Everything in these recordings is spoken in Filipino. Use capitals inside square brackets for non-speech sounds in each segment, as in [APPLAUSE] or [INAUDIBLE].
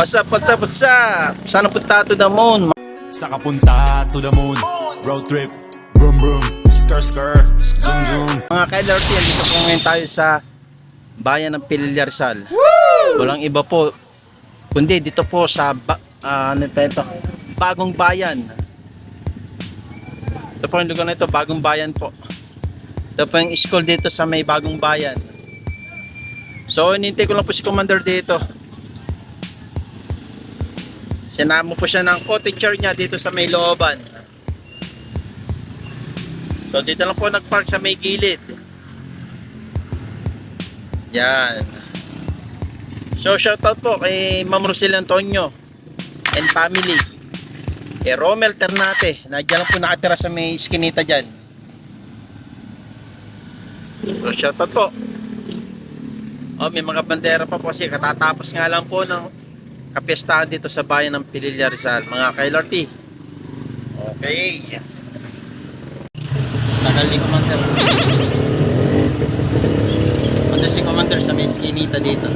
What's up, what's up, what's up? Sana punta to the moon. Sa kapunta to the moon Road trip Vroom vroom Skr skr Zoom zoom Mga ka-LRT, dito po ngayon tayo sa bayan ng Pilar Rizal. Walang iba po, kundi dito po sa ba, ah, ano pa ito? Bagong Bayan. Ito po yung lugar na ito, Bagong Bayan po. Ito po yung school dito sa may Bagong Bayan. So, inintay ko lang po si Commander dito. Sinama po siya ng co-teacher niya dito sa may looban. So, dito lang po nagpark sa may gilid. Yan. So, shoutout po kay Ma'am Rosel Antonio and family. Kay Romel Ternate, na dyan lang po nakatira sa may skinita dyan. So, shoutout po. Oh, may mga bandera pa po kasi katatapos nga lang po ng kapiestahan dito sa bayan ng Pililla Rizal. Mga ka-LRT. Okay. Tagal ni Commander. Ano si Commander sa may dito.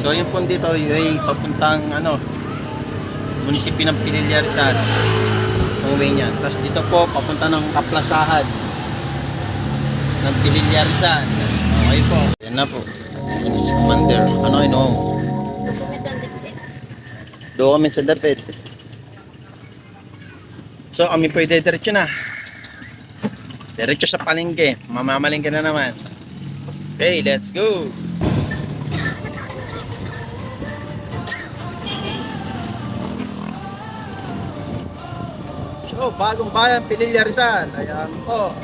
So yun po dito ay papuntang ano munisipyo ng Pililla Rizal. Ang way niya. Tapos dito po papunta ng kaplasahan ng Pililla Rizal. Okay po. Yan na po. Si Commander. Ano ano? Doon kami sa dapit. So kami pwede diretso na. Diretso sa palengke. Mamamalengke na naman. Okay, let's go. So, bagong bayan, Pililla Rizal. Ayan po.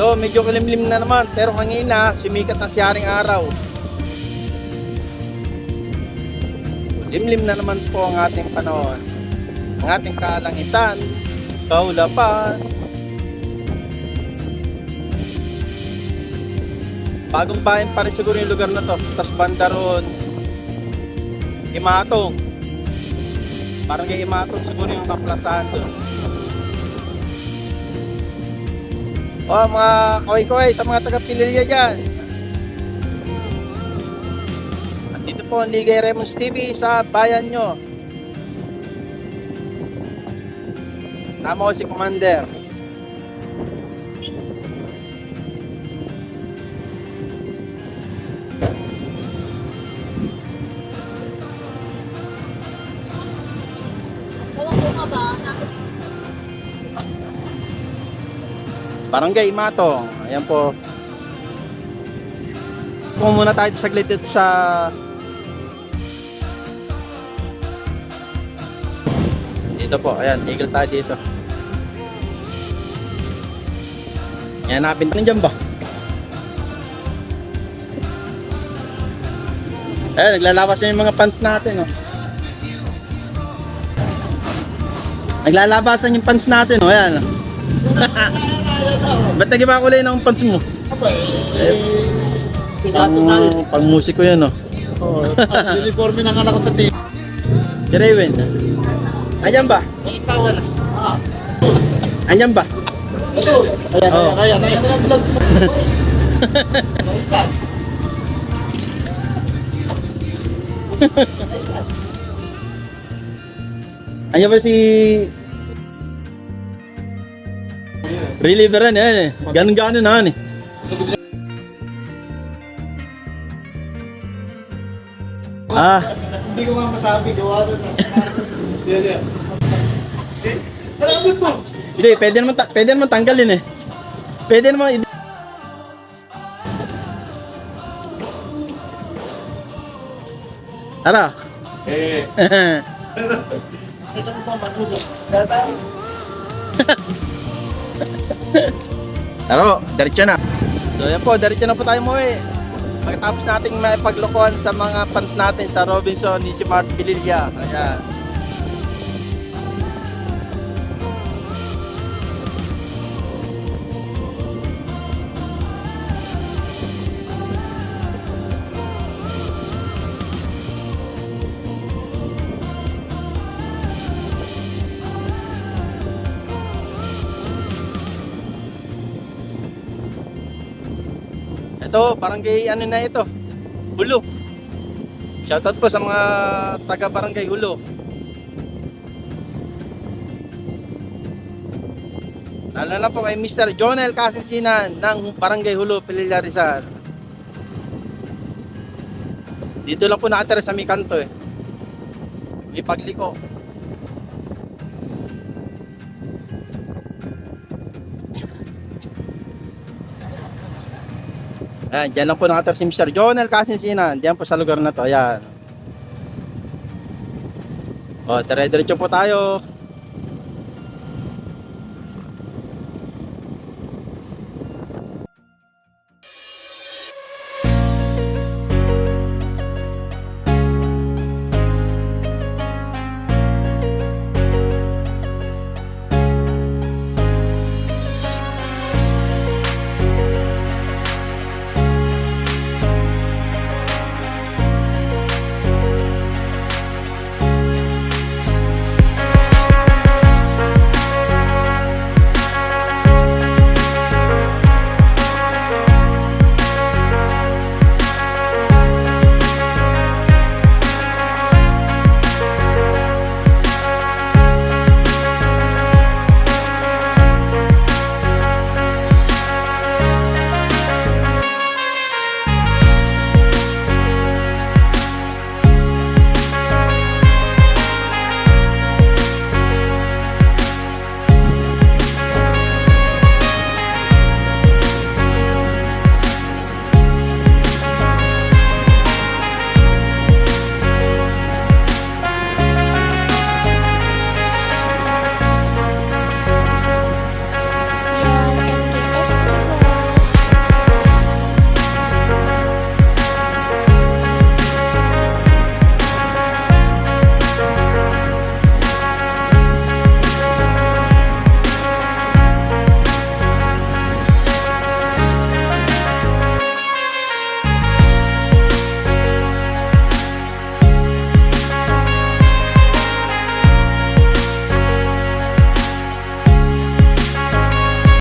Do, medyo kalimlim na naman, pero kanina sumikat ang siyaring araw. Limlim na naman po ang ating panahon. Ang ating kalangitan, kaulapan. Bagong bayan pa rin siguro yung lugar na to. Tapos banda roon, Imatong. Parang kay Imatong siguro yung kaplasahan doon. O mga kaway-kaway sa mga taga-Pililya dyan. At dito po ang Ligay Remos TV sa bayan nyo. Sama ko si Commander. Barangay Matong. Ayan po. Kung muna tayo saglit dito sa Dito po, ayan, tigil tayo dito. Yan, napin dyan ba? Ayan, naglalabas na yung mga pants natin, oh. Naglalabasan yung pants natin, oh, ayan. [LAUGHS] Ba't nag-iba kulay ng pants mo? Pinasok tayo. Pang, pang musiko yan, oh. Ang uniforme ng anak ko sa team. Si Raven. Ayan ba? May isawa na. Ah. Ayan ba? Kaya, Oh. kaya, kaya, kaya. vlog [LAUGHS] mo. Ayan ba si... Relieveran yan eh. Ganun-ganun na yan eh. Ah, Hindi ko nga masabi, gawa rin. Yan, yan. Alam mo hindi, pwede naman, ta- pwede naman tanggalin eh. Pwede naman, i- Tara. Eh. [LAUGHS] Ito pa matulog. [LAUGHS] Tara po, diretso na. So yan po, diretso na po tayo mo eh. Pagkatapos nating may paglokohan sa mga fans natin sa Robinson ni si Mark Pililla. Ayan. Ito, barangay ano na ito? Hulo. Shoutout po sa mga taga barangay Hulo. Lalo na po kay Mr. Jonel Casinsinan ng Barangay Hulo, Pililla Rizal. Dito lang po nakatira sa may kanto eh. May pagliko. Ayan, dyan lang po nakatira si Mr. Jonel Casinsinan. Diyan po sa lugar na to. Ayan. O, dire-diretso po tayo.